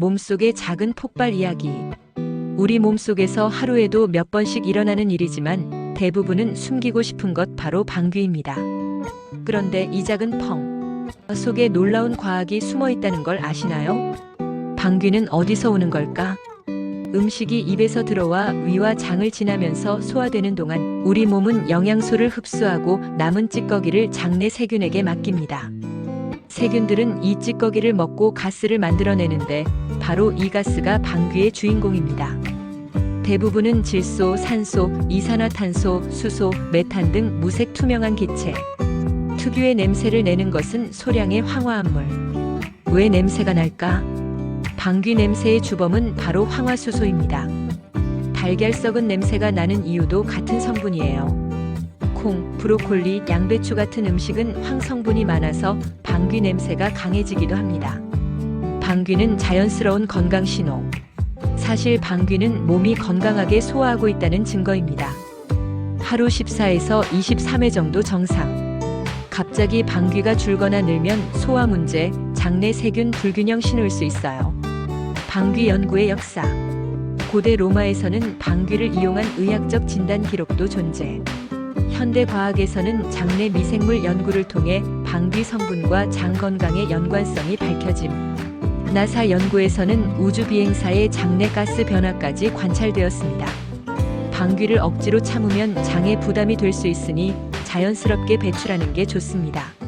몸속의 작은 폭발 이야기. 우리 몸속에서 하루에도 몇 번씩 일어나는 일이지만 대부분은 숨기고 싶은 것 바로 방귀입니다. 그런데 이 작은 펑 속에 놀라운 과학이 숨어 있다는 걸 아시나요? 방귀는 어디서 오는 걸까? 음식이 입에서 들어와 위와 장을 지나면서 소화되는 동안 우리 몸은 영양소를 흡수하고 남은 찌꺼기를 장내 세균에게 맡깁니다. 세균들은 이 찌꺼기를 먹고 가스를 만들어내는데 바로 이 가스가 방귀의 주인공입니다. 대부분은 질소, 산소, 이산화탄소, 수소, 메탄 등 무색 투명한 기체. 특유의 냄새를 내는 것은 소량의 황화합물. 왜 냄새가 날까? 방귀 냄새의 주범은 바로 황화수소입니다. 달걀 썩은 냄새가 나는 이유도 같은 성분이에요. 콩, 브로콜리, 양배추 같은 음식은 황성분이 많아서 방귀 냄새가 강해지기도 합니다. 방귀는 자연스러운 건강 신호. 사실 방귀는 몸이 건강하게 소화하고 있다는 증거입니다. 하루 14에서 23회 정도 정상. 갑자기 방귀가 줄거나 늘면 소화 문제, 장내 세균 불균형 신호일 수 있어요. 방귀 연구의 역사. 고대 로마에서는 방귀를 이용한 의학적 진단 기록도 존재. 현대 과학에서는 장내 미생물 연구를 통해 방귀 성분과 장 건강의 연관성이 밝혀짐. 나사 연구에서는 우주 비행사의 장내 가스 변화까지 관찰되었습니다. 방귀를 억지로 참으면 장에 부담이 될 수 있으니 자연스럽게 배출하는 게 좋습니다.